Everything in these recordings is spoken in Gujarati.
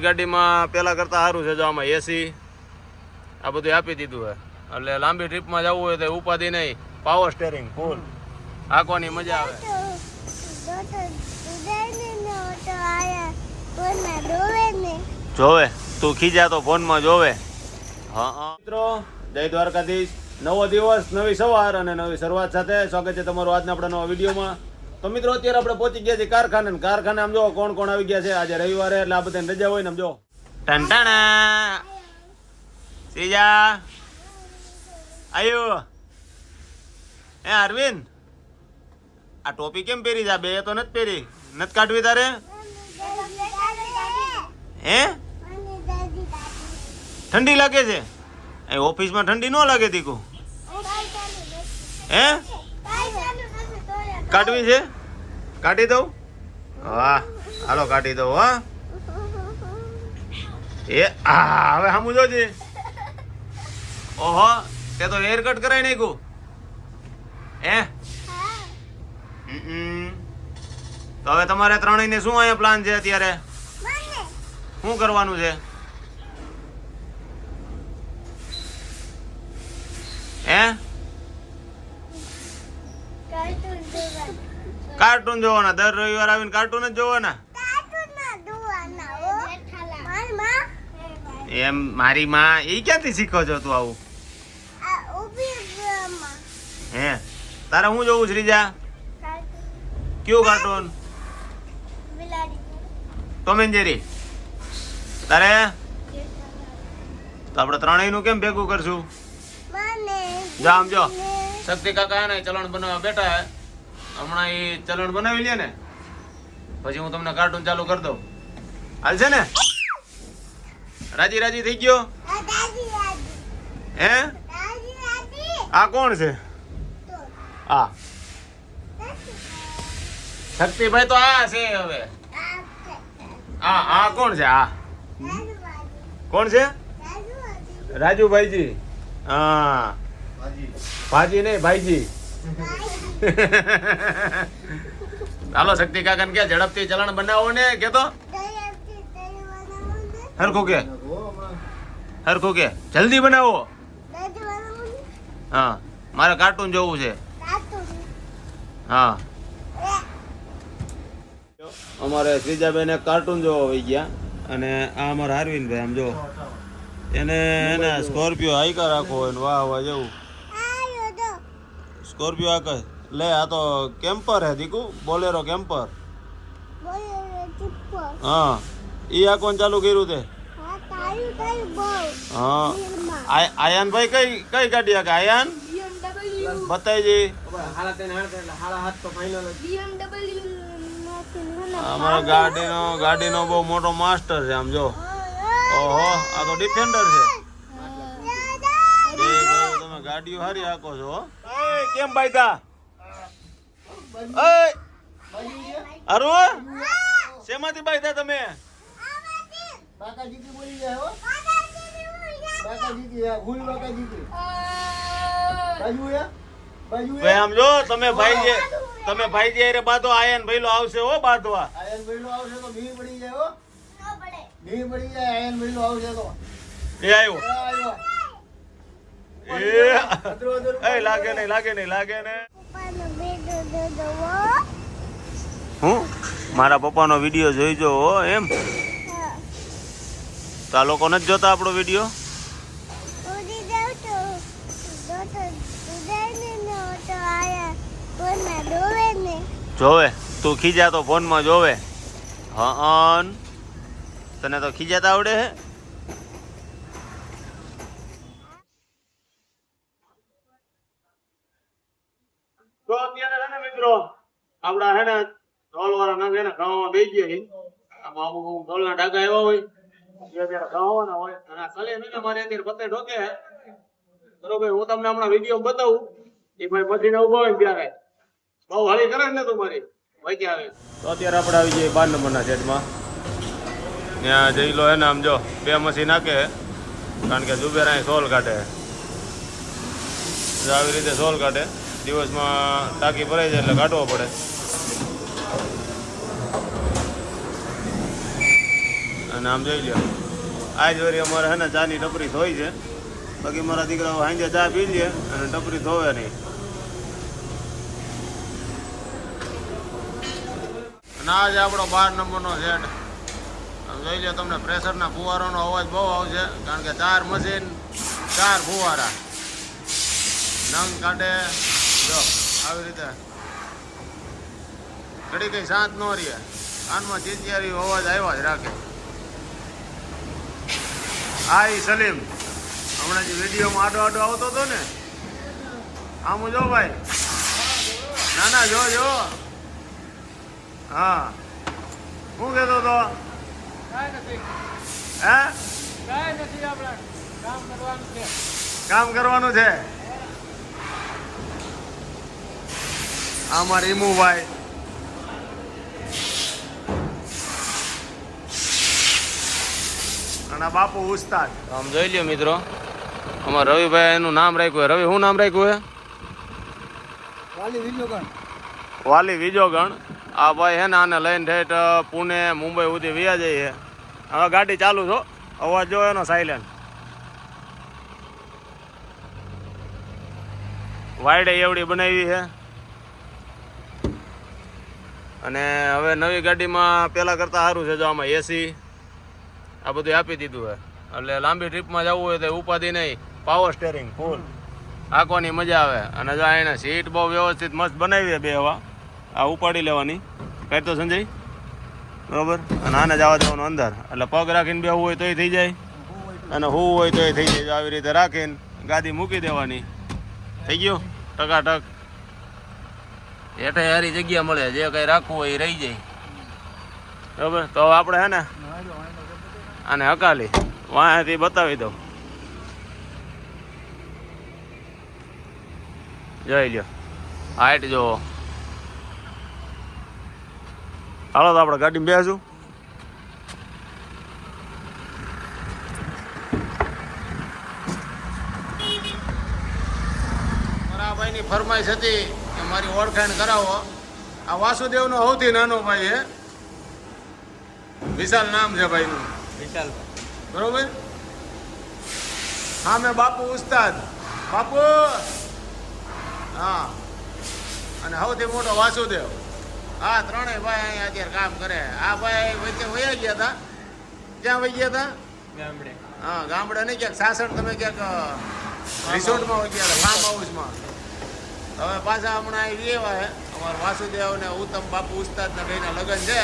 ગાડીમાં પેલા કરતા સારું છે જો આમાં એસી આ બધું આપી દીધું હે. એટલે લાંબી ટ્રીપમાં જવું હોય તો ઉપાધિ નહીં. પાવર સ્ટેરિંગ ફૂલ હાંકવાની મજા આવે. જોવે, તું ખીજા તો ફોનમાં જોવે. હા. મિત્રો, જય દ્વારકાધીશ. નવો દિવસ, નવી સવાર અને નવી શરૂઆત સાથે સ્વાગત છે તમારું આજના આપણા નવા વિડીયોમાં. તો મિત્રો, અત્યારે આપણે પહોંચી ગયા છીએ કારખાને કારખાને આમ જો, કોણ કોણ આવી ગયા છે? આજે રવિવારે, એટલે આ બધાને રજા હોય ને આમ જો. ટંટાણા શ્રીજા. આયુ. એ અરવિંદ, આ ટોપી કેમ પહેરી જા બે તો નથી પહેરી. નથી કાઢવી તારે? હે? ઠંડી લાગે છે? એ ઓફિસમાં ઠંડી ન લાગે તીકુ હે? કાઢવી છે? કાઢી દઉં? વાહ હાલો કાઢી દઉં હા. એ આ હવે સામું જોજે ઓહો તે તો હેર કટ કરાવી નાખ્યું. હે? હમ. તો હવે તમારે ત્રણેયને શું અહીંયા પ્લાન છે અત્યારે? શું કરવાનું છે? હે? કાર્ટૂન જોવાના. દર રવિવાર આવીને કાર્ટૂન જ જોવાના. એમ મારી માં એ ક્યાંથી શીખો છો તું આવું? હે? તારે હું જોવું શ્રીજા? કયું કાર્ટૂન ટોમ એન્ડ જેરી. તારે? તો આપણે ત્રણેયનું કેમ ભેગું કરશું? જો આમ જો. શક્તિ કાકા ને ચલણ બનાવવા બેઠા હે. હમણાં એ ચલણ બનાવી લે ને પછી હું તમને કાર્ટૂન ચાલુ કરી દઉં. હાલ છે ને? રાજી રાજી થઈ ગયો? હે? આ કોણ છે? આ. શક્તિભાઈ તો આ છે હવે. આ આ કોણ છે? આ. કોણ છે? રાજુભાઈજી. હા. ભાજી નહીં ભાઈજી. હાલો, શક્તિ કાકા કે ઝડપથી ચલણ બનાવો ને કે તો હરખું કે? હરખું કે? જલ્દી બનાવો. હા, મારે કાર્ટૂન જોવું છે. હા. અમારે શ્રીજાબેન કાર્ટૂન જોવા વહી ગયા અને આ અમારા હારવીનભાઈ આમ જો. એને એને સ્કોર્પિયો હાઈકા રાખો હોય વાહ વાહ, જવું. સ્કોર્પિયો આકે લે આ તો કેમ્પર હે દીકુ બોલેરો કેમ્પર. હા. ઈ કોણ ચાલુ કર્યું તે? હા આયાન આયાનભાઈ કઈ કઈ ગાડી આકે આયાન? બતાઈજી અમારા ગાડીનો ગાડીનો બહુ મોટો માસ્ટર છે આમ જો. ઓહો આ તો ડિફેન્ડર છે. ગાડીઓ હારી હાકો છો કેમ બાયતા અરુ શેમાંથી બાયતા તમે? આમ જો તમે ભાઈ જે તમે ભાઈ જે હારે બાંધો આયન ભાઈલો આવશે હો બાંધવા. આયન ભઈલો આવશે તો ભી પડી જાય હો. ભી પડી. જાય આયન ભઈલો આવશે તો. એ આવ્યો. એ લાગે નહીં લાગે નહીં લાગે ને હું? મારા પપ્પાનો વીડિયો જોઈજો હો, એમ? તો આ લોકો નથી જોતા આપણો વીડિયો જોવે? તું ખીજા તો ફોનમાં જોવે. હન તને તો ખીજાતા આવડે હે તો અત્યારે છે ને મિત્રો આપડા ઢોલ વાળા નામ એના ગાવામાં બે ગયા આમાં અમુક અમુક ઢોલના ડાઘા એવા હોય. જે અત્યારે ગાવાના હોય. અને મારે અત્યારે પતે ઢોકે બરોબર, હું તમને હમણાં વીડિયો બતાવું. એ ભાઈ પછી ને ઊભો હોય ત્યારે. બહુ હળી કરે ને તમારી. વચ્ચે આવે. તો અત્યારે આપણે આવી જઈએ બાર નંબરના સેટમાં. ત્યાં જઈ લો હે આમ જો, બે મશીન નાખે કારણ કે જુબેરા સોલ કાઢે આવી રીતે સોલ કાઢે. દિવસમાં ટાંકી ભરાઈ જાય એટલે કાઢવો પડે. અને આમ જોઈ લ્યો. આ જ વરી અમારે હે ને ચાની ટપરી ધોઈ છે. બાકી મારા દીકરાઓ સાંજે ચા પી લે અને ટપરી ધોવે નહીં. અને આજે આપણો બાર નંબરનો સેટ. જોઈ લો તમને પ્રેશરના ફુવારાનો અવાજ બહુ આવશે, કારણ કે ચાર મશીન, ચાર ફુવારા. નંગ કાઢે જો, આવી રીતે. ઘડી કઈ શાંત ન રહે કાનમાં ચીચિયારી અવાજ આવ્યા જ રાખે. હા ઈ સલીમ. હમણાં જે વિડીયોમાં આડો આડો આવતો હતો ને આમ જો ભાઈ. ના ના જો જો. હા. શું કહેતો હતો? હે? કામ કરવાનું છે. આ મારા અને બાપુ ઉસ્તાદ. આમ જોઈ લ્યો મિત્રો અમારા રવિભાઈ એનું નામ રાખ્યું હોય. રવિ શું નામ રાખ્યું હોય વાલી વિજોગણ વાલી વિજોગણ આ ભાઈ હે ને આને લઈને ઠેઠ પુણે મુંબઈ સુધી વ્યા જઈએ હવે ગાડી ચાલુ છો અવાજ જો એનો સાયલેન્ટ વાયડે એવડી બનાવી છે અને હવે નવી ગાડીમાં પહેલાં કરતાં સારું છે જો આમાં એસી આ બધું આપી દીધું હોય. એટલે લાંબી ટ્રીપમાં જવું હોય તો ઉપાધિ નહીં. પાવર સ્ટેરિંગ ફૂલ આંખોની મજા આવે. અને જો એને સીટ બહુ વ્યવસ્થિત મસ્ત બનાવી બે હવા. આ ઉપાડી લેવાની. કઈ તો સંજય? બરોબર? અને આને જવા દેવાનું અંદર. એટલે પગ રાખીને બેવું હોય તોય થઈ જાય. અને હું હોય તોય થઈ જાય. આવી રીતે રાખીને ગાદી મૂકી દેવાની. થઈ ગયું? ટકાટક. હેઠે હારી જગ્યા મળે. જે કંઈ રાખવું હોય એ રહી જાય. બરોબર? તો આપણે હે ને આને અકાલી વાંથી બતાવી દઉં. જોઈ લ્યો. હાઈટ જો હાલો તો આપણે ગાડીમાં બેસું. ભાઈની ફરમાઈશ હતી કે મારી ઓળખાણ કરાવો. આ વાસુદેવનો સૌથી નાનો ભાઈ છે. વિશાલ નામ છે ભાઈનું. વિશાલ. બરોબર? હા મેં બાપુ ઉસ્તાદ. બાપુ! હા. અને સૌથી મોટો વાસુદેવ. હા ત્રણેય ભાઈ અહીંયા અત્યારે કામ કરે. આ ભાઈ વચ્ચે વયા ગયા હતા. ક્યાં વહી ગયા હતા? ગામડે. હા ગામડે નહીં ક્યાંક સાસણ તમે ક્યાંક રિસોર્ટમાં વહી ગયા ફાર્મ હાઉસમાં. હવે પાછા હમણાં એ હે. અમારા વાસુદેવ ને ઉત્તમ બાપુ ઉસ્તાદના ભાઈના લગ્ન છે.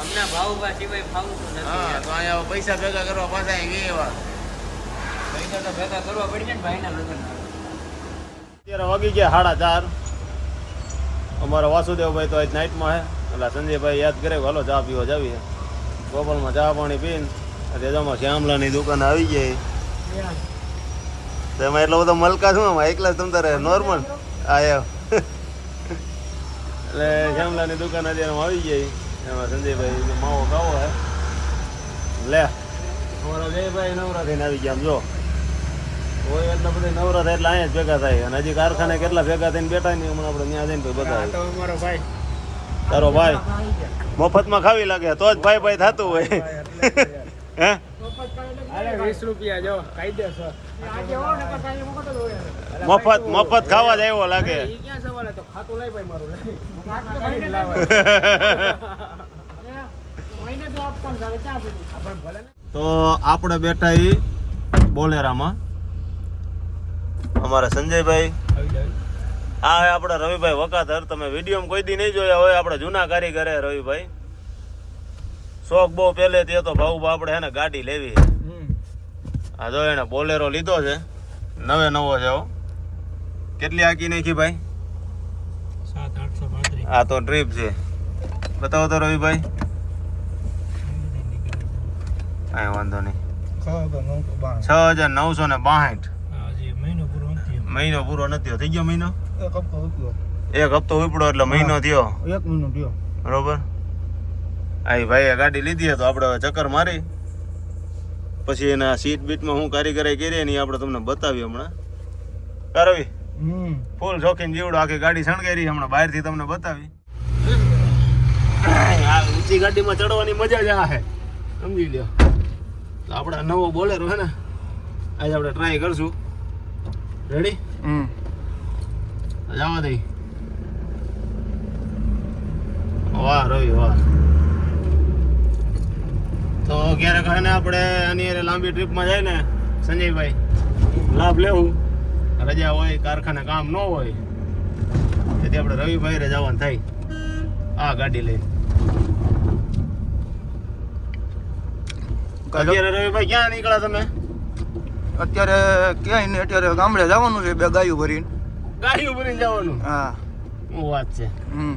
અમને ભાવ સિવાય ફાવતું હા તો અહીંયા પૈસા ભેગા કરવા પાછા એવા પૈસા તો ભેગા કરવા પડશે ને ભાઈના લગ્ન અત્યારે વાગી ગયા સાડા ચાર. અમારા વાસુદેવભાઈ તો આજ નાઇટમાં હે. એટલે સંજયભાઈ યાદ કરે હાલો ચા પીવો જાવી ગોપાલમાં ચા પાણી પીને તેજામાં શ્યામલાની દુકાન આવી ગઈ તેમાં એટલો બધો મલકા છું આમાં? એકલા તમ તારે નોર્મલ આયો. એટલે શ્યામલાની દુકાન અત્યારે આવી ગઈ એમાં સંજયભાઈ માવો ખાવો હે. લે. અમારા જયભાઈ નવરા થઈને આવી ગયા આમ જો. હોય એટલા બધા નવરા થાય એટલે અહીંયા જ ભેગા થાય. અને હજી કારખાને કેટલા ભેગા થઈને બેઠા નહીં હમણાં આપણે ત્યાં જઈને બધા અમારો ભાઈ. તારો ભાઈ. મફતમાં ખાવી લાગે તો જ ભાઈ ભાઈ થતું હોય હે? વીસ રૂપિયા જો કાયદેસર મફત મફત ખાવા જ આવ્યો લાગે. ક્યાં સવાલ હતો? ખાતું લઈ ભાઈ મારું. તો આપણે બેઠા એ બોલેરામાં. અમારા સંજયભાઈ. આ હે આપણા રવિભાઈ વકાતર તમે વિડીયોમાં કોઈ દી નહીં જોયા હોય આપણે જૂના કારીગર હે રવિભાઈ. શોખ બહુ પહેલેથી હતો ભાऊ આપણે હે ને ગાડી લેવી છે. આ જો એને બોલેરો લીધો છે નવે નવો છે હો. કેટલી આકી નાખી ભાઈ? આ તો ટ્રીપ છે. બતાવો તો રવિભાઈ. કાંઈ વાંધો નહીં. છ હજાર નવસો ને બાસઠ. મહિનો પૂરો નથી થઈ ગયો મહિનો? એક હપ્તો ઉપડો એટલે મહિનો થયો. એક મહિનો થયો. બરોબર? આ ભાઈએ ગાડી લીધી તો આપણે હવે ચક્કર મારી. પછી એના સીટ બીટમાં હું કારીગરે કરી એની આપણે તમને બતાવી હમણાં. કરવી હમ. ફૂલ શોખીન જીવડો આખી ગાડી શણગારી હમણાં બહારથી તમને બતાવી. આ ઊંચી ગાડીમાં ચડવાની મજા જ આ સમજી લ્યો. તો આપણે નવો બોલેરો હે ને આજે આપણે ટ્રાય કરશું. રેડી હમ. જવા દઈ વાહ રવિ વાહ. ક્યારેક હે ને આપણે એની લાંબી ટ્રીપમાં જાય ને સંજયભાઈ લાભ લેવું. રજા હોય કારખાને કામ ન હોય તેથી આપણે રવિભાઈ જવાનું થાય. આ ગાડી લઈને. અત્યારે રવિભાઈ ક્યાં નીકળ્યા તમે? અત્યારે ક્યાંય નહીં અત્યારે ગામડે જવાનું છે બે ગાયું ભરીને. ગાયું ભરીને જવાનું? હા. શું વાત છે. હમ.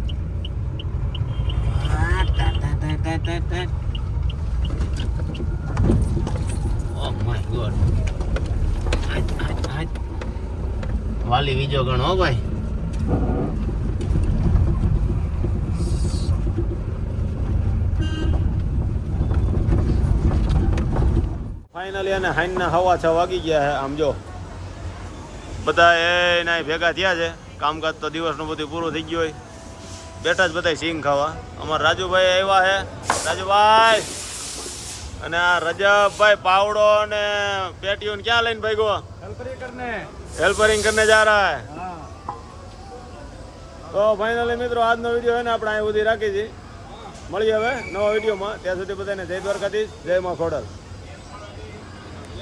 Oh my god. વાલી બીજો ગણો ભાઈ. ફાઇનલી અને હાઈનના હવા છ વાગી ગયા છે આમ જો. બધા એના ભેગા થયા છે. કામકાજ તો દિવસનું બધું પૂરું થઈ ગયું હોય. બેઠા જ બધા સિંગ ખાવા. અમારા રાજુભાઈ આવ્યા છે રાજુભાઈ! અને આ રજબભાઈ પાવડો અને પેટીઓ ક્યાં લઈને ભાઈ ગો હેલ્પરિંગ કરને જા રહા હે. તો ફાઇનલી મિત્રો આજનો વીડિયો હોય ને આપણે અહીં સુધી રાખી છીએ મળીએ હવે નવા વિડીયોમાં. ત્યાં સુધી બધાને જય દ્વારકાધીશ જય મા ખોડલ.